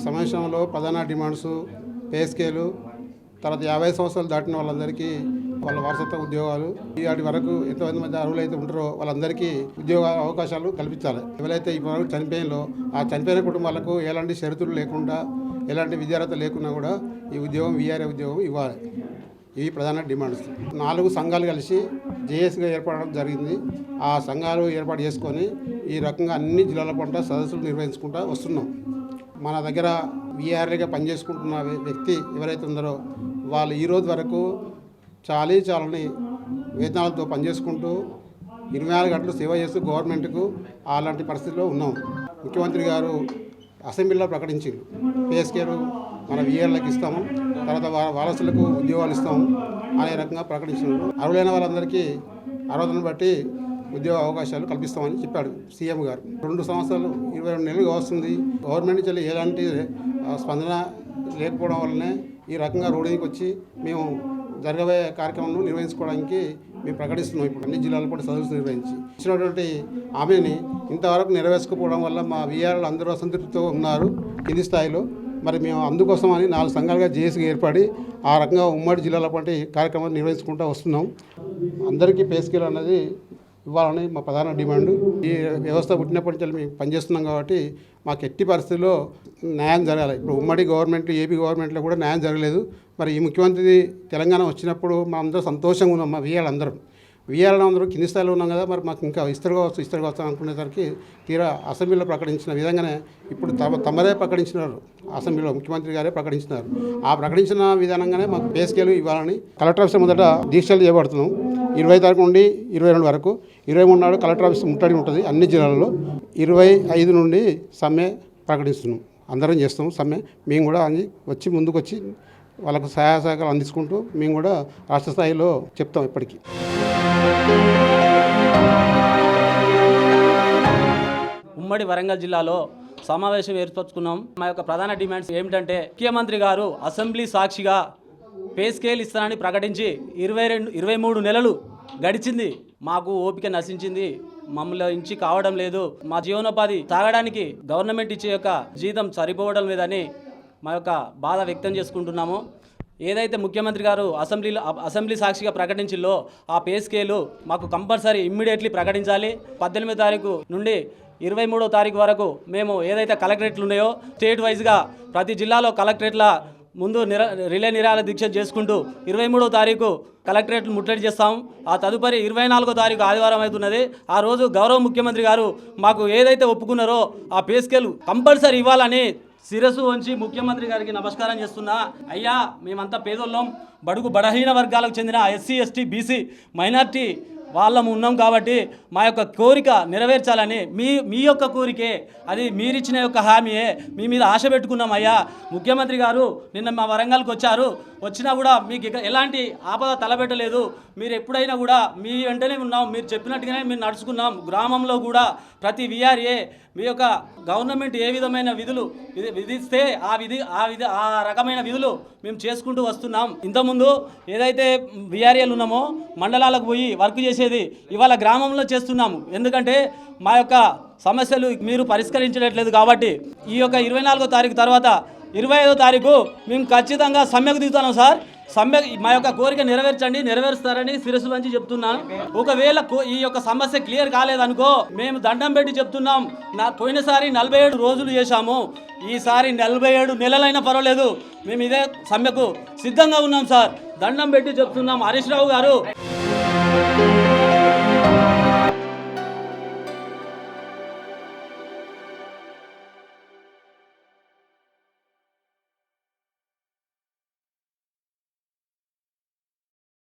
ఈ సమావేశంలో ప్రధాన డిమాండ్స్ పే స్కేలు తర్వాత యాభై సంవత్సరాలు దాటిన వాళ్ళందరికీ వాళ్ళ వారసత్వ ఉద్యోగాలు. ఇవాటి వరకు ఎంతమంది మంది అర్హులు అయితే ఉంటారో వాళ్ళందరికీ ఉద్యోగ అవకాశాలు కల్పించాలి. ఎవరైతే ఇప్పటివరకు చనిపోయినలో ఆ చనిపోయిన కుటుంబాలకు ఎలాంటి షరతులు లేకుండా ఎలాంటి విద్యార్హత లేకున్నా కూడా ఈ ఉద్యోగం వీఆర్ఏ ఉద్యోగం ఇవ్వాలి. ఇవి ప్రధాన డిమాండ్స్. నాలుగు సంఘాలు కలిసి జేఎస్గా ఏర్పడడం జరిగింది. ఆ సంఘాలు ఏర్పాటు చేసుకొని ఈ రకంగా అన్ని జిల్లాల పంట సదస్సులు నిర్వహించుకుంటూ వస్తున్నాం. మన దగ్గర విఆర్ఏగా పనిచేసుకుంటున్న వ్యక్తి ఎవరైతే ఉందరో వాళ్ళు ఈరోజు వరకు చాలీ చాలని వేతనాలతో పనిచేసుకుంటూ ఇరవై నాలుగు గంటలు సేవ చేస్తూ గవర్నమెంట్కు అలాంటి పరిస్థితిలో ఉన్నాం. ముఖ్యమంత్రి గారు అసెంబ్లీలో ప్రకటించారు. పేస్కేరు మన విఆర్లకు ఇస్తాము తర్వాత వారసులకు ఉద్యోగాలు ఇస్తాము అనే రకంగా ప్రకటించినారు అర్హులైన వాళ్ళందరికీ అర్హతను బట్టి ఉద్యోగ అవకాశాలు కల్పిస్తామని చెప్పాడు సీఎం గారు. రెండు సంవత్సరాలు ఇరవై రెండు నెలలుగా వస్తుంది గవర్నమెంట్ నుంచి ఎలాంటి స్పందన లేకపోవడం వల్లనే ఈ రకంగా రోడ్డుకి వచ్చి మేము జరగబోయే కార్యక్రమాలను నిర్వహించుకోవడానికి మేము ప్రకటిస్తున్నాం ఇప్పుడు. అన్ని జిల్లాలు కూడా సదస్సు నిర్వహించి. ఇచ్చినటువంటి హామీని ఇంతవరకు నెరవేర్చుకోవడం వల్ల మా విఆర్లు అందరూ అసంతృప్తితో ఉన్నారు కింది స్థాయిలో. మరి మేము అందుకోసం అని నాలుగు సంఘాలుగా జేఏసీగా ఏర్పడి ఆ రకంగా ఉమ్మడి జిల్లాల వంటి కార్యక్రమాలు నిర్వహించుకుంటూ వస్తున్నాం. అందరికీ పే స్కేల్ అన్నది ఇవ్వాలని మా ప్రధాన డిమాండ్. ఈ వ్యవస్థ పుట్టినప్పటి నుంచి మేము పనిచేస్తున్నాం కాబట్టి మాకు ఎట్టి పరిస్థితుల్లో న్యాయం జరగాలి. ఇప్పుడు ఉమ్మడి గవర్నమెంట్ ఏపీ గవర్నమెంట్లో కూడా న్యాయం జరగలేదు. మరి ఈ ముఖ్యమంత్రి తెలంగాణ వచ్చినప్పుడు మా అందరూ సంతోషంగా ఉన్నాం మా వీళ్ళందరం. వీఆర్ఎల్ అందరూ కింది స్థాయిలో ఉన్నాం కదా మరి మాకు ఇంకా ఇస్తారు కావచ్చు ఇస్తారు కావచ్చు అనుకునేసరికి తీరా అసెంబ్లీలో ప్రకటించిన విధంగానే ఇప్పుడు తమ తమరే ప్రకటించినారు. అసెంబ్లీలో ముఖ్యమంత్రి గారే ప్రకటించినారు. ఆ ప్రకటించిన విధానంగానే మాకు పే స్కేలు ఇవ్వాలని కలెక్టర్ ఆఫీస్ మొదట దీక్షలు చేపడుతున్నాం ఇరవై తారీఖు నుండి ఇరవై రెండు వరకు ఇరవై మూడు నాడు కలెక్టర్ ఆఫీస్ ముట్టడి ఉంటుంది అన్ని జిల్లాల్లో. ఇరవై ఐదు నుండి సమ్మె ప్రకటిస్తున్నాం. అందరం చేస్తాం సమ్మె. మేము కూడా అని వచ్చి ముందుకు వచ్చి వాళ్ళకు సహాయ సహకారం అందించుకుంటూ మేము కూడా రాష్ట్ర స్థాయిలో చెప్తాం ఇప్పటికీ. ఉమ్మడి వరంగల్ జిల్లాలో సమావేశం ఏర్పరచుకున్నాం. మా యొక్క ప్రధాన డిమాండ్స్ ఏమిటంటే ముఖ్యమంత్రి గారు అసెంబ్లీ సాక్షిగా పే స్కేల్ ఇస్తానని ప్రకటించి ఇరవై రెండు ఇరవై మూడు నెలలు గడిచింది. మాకు ఓపిక నశించింది. మమ్మల్ని ఇంచి కావడం లేదు. మా జీవనోపాధి సాగడానికి గవర్నమెంట్ ఇచ్చే యొక్క జీతం సరిపోవడం లేదని మా యొక్క బాధ వ్యక్తం చేసుకుంటున్నాము. ఏదైతే ముఖ్యమంత్రి గారు అసెంబ్లీలో అసెంబ్లీ సాక్షిగా ప్రకటించిల్లో ఆ పే స్కేలు మాకు కంపల్సరీ ఇమ్మీడియట్లీ ప్రకటించాలి. పద్దెనిమిది తారీఖు నుండి ఇరవై మూడో తారీఖు వరకు మేము ఏదైతే కలెక్టరేట్లు ఉన్నాయో స్టేట్ వైజ్గా ప్రతి జిల్లాలో కలెక్టరేట్ల ముందు నిర రిలే నిరాల దీక్ష చేసుకుంటూ ఇరవై మూడో తారీఖు కలెక్టరేట్లు ముట్టడి చేస్తాం. ఆ తదుపరి ఇరవై నాలుగో తారీఖు ఆదివారం అవుతున్నది. ఆ రోజు గౌరవ ముఖ్యమంత్రి గారు మాకు ఏదైతే ఒప్పుకున్నారో ఆ పే స్కేల్ కంపల్సరీ ఇవ్వాలని శిరస్సు వంచి ముఖ్యమంత్రి గారికి నమస్కారం చేస్తున్నా. అయ్యా మేమంతా పేదోళ్ళం. బడుగు బడహీన వర్గాలకు చెందిన ఎస్సీ ఎస్టీ బీసీ మైనార్టీ వాళ్ళము ఉన్నాం కాబట్టి మా యొక్క కోరిక నెరవేర్చాలని మీ మీ యొక్క కోరికే. అది మీరిచ్చిన యొక్క హామీయే. మీ మీద ఆశ పెట్టుకున్నాం అయ్యా. ముఖ్యమంత్రి గారు నిన్న మా వరంగల్కి వచ్చారు. వచ్చినా కూడా మీకు ఎలాంటి ఆపద తలపెట్టలేదు. మీరు ఎప్పుడైనా కూడా మీ వెంటనే ఉన్నాం. మీరు చెప్పినట్టుగానే మేము నడుచుకున్నాం. గ్రామంలో కూడా ప్రతి విఆర్ఏ మీ యొక్క గవర్నమెంట్ ఏ విధమైన విధులు విధిస్తే ఆ విధి ఆ విధి ఆ రకమైన విధులు మేము చేసుకుంటూ వస్తున్నాం. ఇంతకుముందు ఏదైతే విఆర్ఏలు ఉన్నామో మండలాలకు పోయి వర్క్ చేసి చేసేది ఇవాళ గ్రామంలో చేస్తున్నాము. ఎందుకంటే మా యొక్క సమస్యలు మీరు పరిష్కరించట్లేదు కాబట్టి ఈ యొక్క ఇరవై నాలుగో తారీఖు తర్వాత ఇరవై ఐదో తారీఖు మేము ఖచ్చితంగా సమ్మెకు దిగుతున్నాం సార్. సమ్మె మా యొక్క కోరిక నెరవేర్చండి నెరవేరుస్తారని శిరస్సు వంచి చెప్తున్నాను. ఒకవేళ ఈ యొక్క సమస్య క్లియర్ కాలేదనుకో మేము దండం పెట్టి చెప్తున్నాం. నా పోయినసారి నలభై ఏడు రోజులు చేశాము. ఈసారి నలభై ఏడు నెలలైనా పర్వాలేదు. మేము ఇదే సమ్మెకు సిద్ధంగా ఉన్నాం సార్. దండం పెట్టి చెప్తున్నాం. హరీష్ రావు గారు.